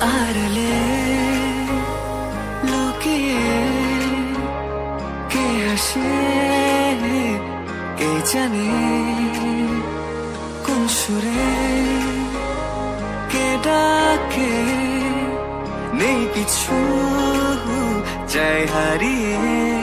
আড়ালে লুকিয়ে কে হাসে কে জানে? কোন সুরে কে নেই কিছু চাই হারিয়ে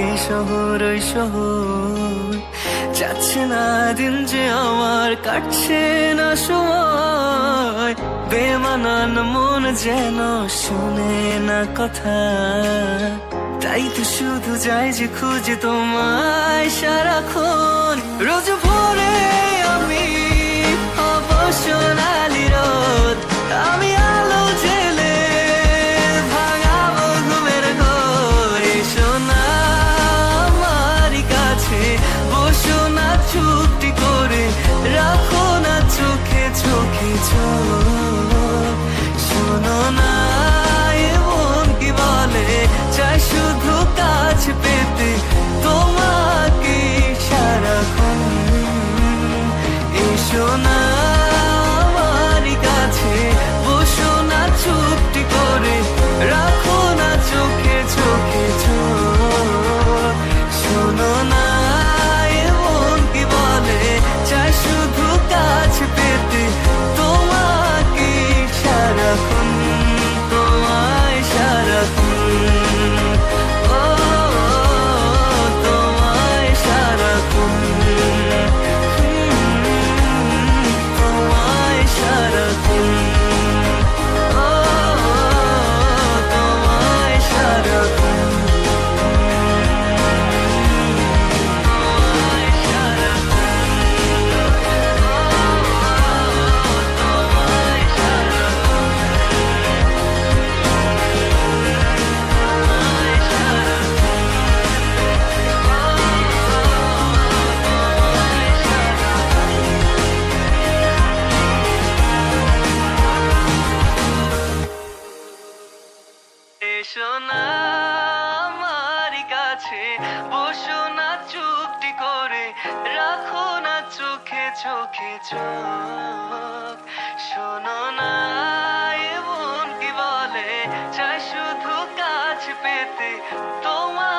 এ শহর, ওই শহর। যাচ্ছে না দিন যে আমার, কাটছে না সময়। বেমানান মন যেন শুনে না কথা। তাই তো শুধু যাই যে খুঁজে তোমায় সারাক্ষণ। রোজ ভোরে এসো না করে। রাখো না চোখে চোখে চোখ। শোনো না, এমন কি বলে? চাই শুধু কাছ পেতে। তোমার